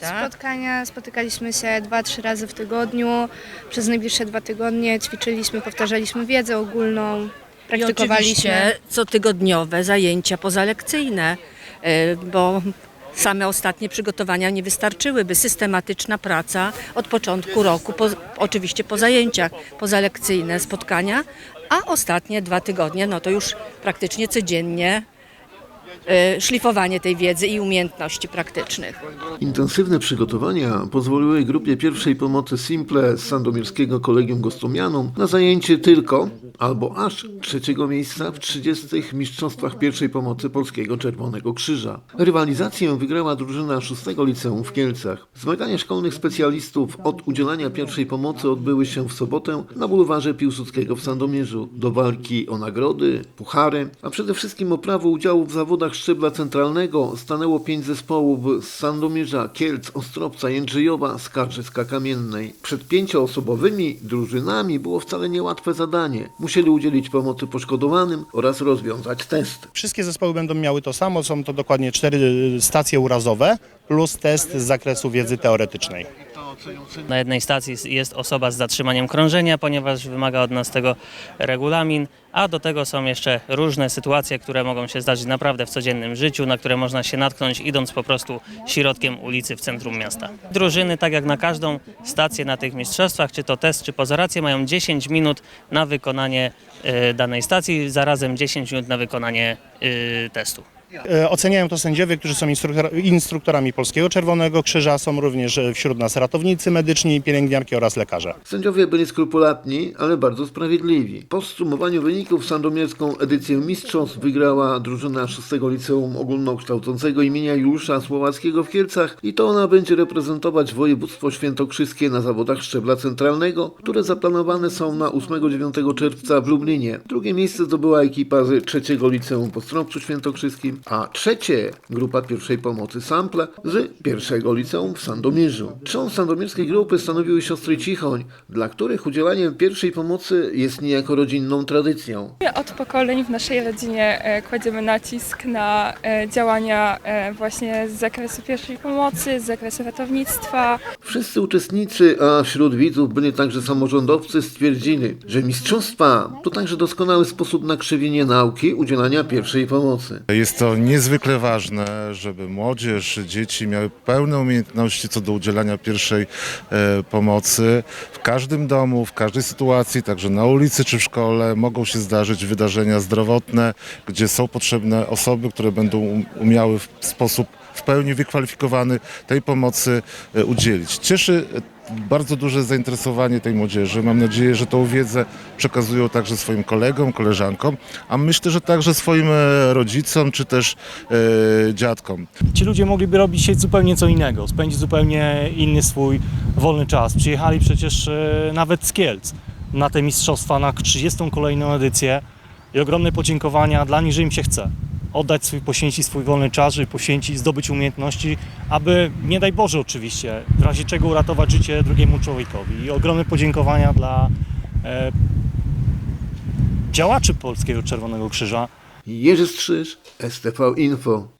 Tak? Spotkania, spotykaliśmy się dwa, trzy razy w tygodniu. Przez najbliższe dwa tygodnie ćwiczyliśmy, powtarzaliśmy wiedzę ogólną, praktykowaliśmy. cotygodniowe zajęcia pozalekcyjne, y, bo same ostatnie przygotowania nie wystarczyłyby. Systematyczna praca od początku roku, po, oczywiście po zajęciach, pozalekcyjne spotkania, a ostatnie dwa tygodnie, no to już praktycznie codziennie szlifowanie tej wiedzy i umiejętności praktycznych. Intensywne przygotowania pozwoliły grupie pierwszej pomocy Simple z Sandomierskiego Kolegium Gostomianum na zajęcie tylko albo aż trzeciego miejsca w 30. Mistrzostwach pierwszej pomocy Polskiego Czerwonego Krzyża. Rywalizację wygrała drużyna 6 liceum w Kielcach. Zmagania szkolnych specjalistów od udzielania pierwszej pomocy odbyły się w sobotę na bulwarze Piłsudskiego w Sandomierzu. Do walki o nagrody, puchary, a przede wszystkim o prawo udziału w zawodach szczebla centralnego stanęło pięć zespołów z Sandomierza, Kielc, Ostrowca, Jędrzejowa, Skarżyska-Kamiennej. Przed pięcioosobowymi drużynami było wcale niełatwe zadanie. Musieli udzielić pomocy poszkodowanym oraz rozwiązać test. Wszystkie zespoły będą miały to samo, są to dokładnie cztery stacje urazowe plus test z zakresu wiedzy teoretycznej. Na jednej stacji jest osoba z zatrzymaniem krążenia, ponieważ wymaga od nas tego regulamin, a do tego są jeszcze różne sytuacje, które mogą się zdarzyć naprawdę w codziennym życiu, na które można się natknąć idąc po prostu środkiem ulicy w centrum miasta. Drużyny, tak jak na każdą stację na tych mistrzostwach, czy to test, czy pozorację, mają 10 minut na wykonanie e, danej stacji, zarazem 10 minut na wykonanie e, testu. E, Oceniają to sędziowie, którzy są instruktor, instruktorami Polskiego Czerwonego Krzyża, są również e, wśród nas ratownicy medyczni, pielęgniarki oraz lekarze. Sędziowie byli skrupulatni, ale bardzo sprawiedliwi. Po zsumowaniu wyników sandomierską edycję mistrzostw wygrała drużyna 6 Liceum Ogólnokształcącego imienia Juliusza Słowackiego w Kielcach i to ona będzie reprezentować województwo świętokrzyskie na zawodach szczebla centralnego, które zaplanowane są na 8-9 czerwca w Lublinie. Drugie miejsce zdobyła ekipa z 3 Liceum po Stropcu Świętokrzyskim, a trzecie grupa pierwszej pomocy Sampla z 1 Liceum w Sandomierzu. Trzon sandomierskiej grupy stanowiły siostry Cichoń, dla których udzielanie pierwszej pomocy jest niejako rodzinną tradycją. Od pokoleń w naszej rodzinie e, kładziemy nacisk na e, działania e, właśnie z zakresu pierwszej pomocy, z zakresu ratownictwa. Wszyscy uczestnicy, a wśród widzów byli także samorządowcy, stwierdzili, że mistrzostwa to także doskonały sposób na krzewienie nauki udzielania pierwszej pomocy. Jest to niezwykle ważne, żeby młodzież, dzieci miały pełne umiejętności co do udzielania pierwszej e, pomocy. W każdym domu, w każdej sytuacji, także na ulicy czy w szkole mogą się zdarzyć wydarzenia zdrowotne, gdzie są potrzebne osoby, które będą um- umiały w sposób w pełni wykwalifikowany tej pomocy e, udzielić. Cieszy bardzo duże zainteresowanie tej młodzieży. Mam nadzieję, że tą wiedzę przekazują także swoim kolegom, koleżankom, a myślę, że także swoim e, rodzicom czy też e, dziadkom. ci ludzie mogliby robić zupełnie co innego, spędzić zupełnie inny swój wolny czas. Przyjechali przecież e, nawet z Kielc na te mistrzostwa, na 30. kolejną edycję i ogromne podziękowania dla nich, że im się chce. Oddać swój, poświęcić swój wolny czas, żeby poświęcić, zdobyć umiejętności, aby, nie daj Boże oczywiście, w razie czego uratować życie drugiemu człowiekowi. I ogromne podziękowania dla e, działaczy Polskiego Czerwonego Krzyża, Jerzy Strzyż, STV Info.